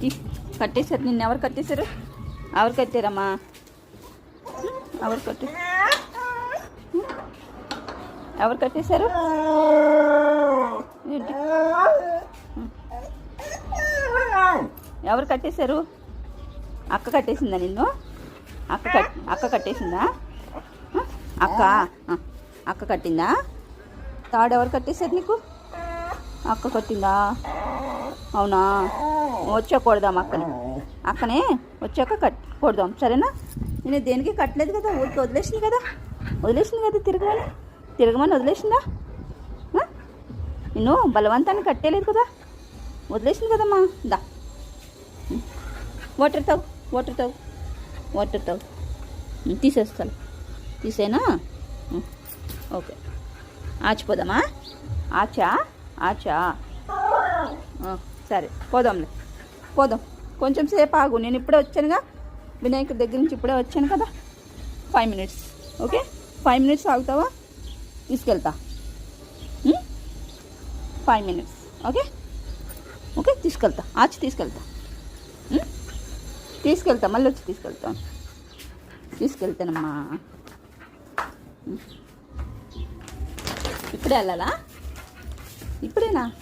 తీ కట్టేశారు. నిన్న ఎవరు కట్టేశారు? ఎవరు కట్టారమ్మా? ఎవరు కట్టే ఎవరు కట్టేశారు? ఏంటి? ఎవరు కట్టేశారు? అక్క కట్టేసిందా నిన్ను? అక్క కట్ అక్క కట్టేసిందా? అక్క అక్క కట్టిందా? తాడు ఎవరు కట్టేశారు నీకు? అక్క కట్టిందా? అవునా? వచ్చాక కొడదాం అక్కని. అక్కనే వచ్చాక కట్ కొడదాం. సరేనా? నేను దేనికి కట్టలేదు కదా? ఊరికి వదిలేసింది కదా? వదిలేసింది కదా తిరగమని? తిరగమని వదిలేసిందా? నేను బలవంతాన్ని కట్టేలేదు కదా? వదిలేసింది కదమ్మా. దా. వాటర్ తాగు వాటర్ తాగు వాటర్ తాగు. తీసేస్తాను. తీసేనా? ఓకే. ఆచిపోదామా? ఆచా? ఆచా. సరే. పోదాంలే. పోదాం. కొంచెం సేపు ఆగు. నేను ఇప్పుడే వచ్చానుగా. వినాయకుడి దగ్గర నుంచి ఇప్పుడే వచ్చాను కదా. Five minutes okay five minutes ఆగుతావా? తీసుకెళ్తా. ఫైవ్ మినిట్స్ ఓకే ఓకే తీసుకెళ్తా. ఆచి తీసుకెళ్తా. Hmm? తీసుకెళ్తా. మళ్ళీ వచ్చి తీసుకెళ్తాను తీసుకెళ్తానమ్మా. Hmm? ఇప్పుడే వెళ్ళాలా? ఇప్పుడేనా?